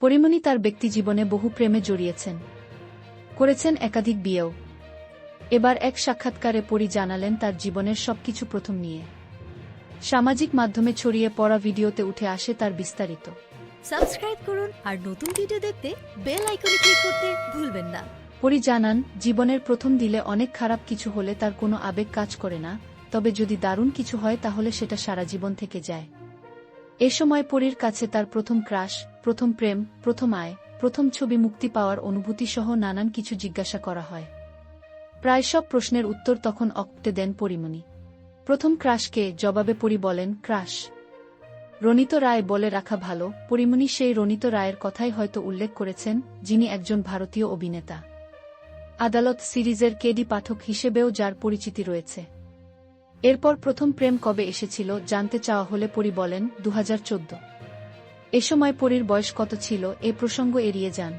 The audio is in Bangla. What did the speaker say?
পরিমণি তার ব্যক্তিজীবনে বহু প্রেমে জড়িয়েছেন। করেছেন একাধিক বিয়েও। এবার এক সাক্ষাৎকারে পরি জানালেন তার জীবনের সবকিছু প্রথম নিয়ে। সামাজিক মাধ্যমে ছড়িয়ে পড়া ভিডিওতে উঠে আসে তার বিস্তারিত। সাবস্ক্রাইব করুন আর নতুন ভিডিও দেখতে বেল আইকনে ক্লিক করতে ভুলবেন না। পরি জানান জীবনের প্রথম দিলে অনেক খারাপ কিছু হলে তার কোনো আবেগ কাজ করে না তবে যদি দারুণ কিছু হয় তাহলে সেটা সারা জীবন থেকে যায়। এ সময় পরীর কাছে তার প্রথম ক্রাশ প্রথম প্রেম, প্রথম আয়, প্রথম ছবি মুক্তি পাওয়ার অনুভূতি সহ নানান কিছু জিজ্ঞাসা করা হয়। প্রায় সব প্রশ্নের উত্তর তখন অক্টে দেন পরিমণি। প্রথম ক্রাশকে জবাবে পরি বলেন, ক্রাশ। রনিত রায় বলে রাখা ভালো, পরিমণি সেই রণিত রায়ের কথাই হয়তো উল্লেখ করেছেন, যিনি একজন ভারতীয় অভিনেতা। আদালত সিরিজের কেডি পাঠক হিসেবেও যার পরিচিতি রয়েছে। এরপর প্রথম প্রেম কবে এসেছিল জানতে চাওয়া হলে পরি বলেন দু হাজার চোদ্দ। এ সময় পরীর বয়স কত ছিল এ প্রসঙ্গ এড়িয়ে যান।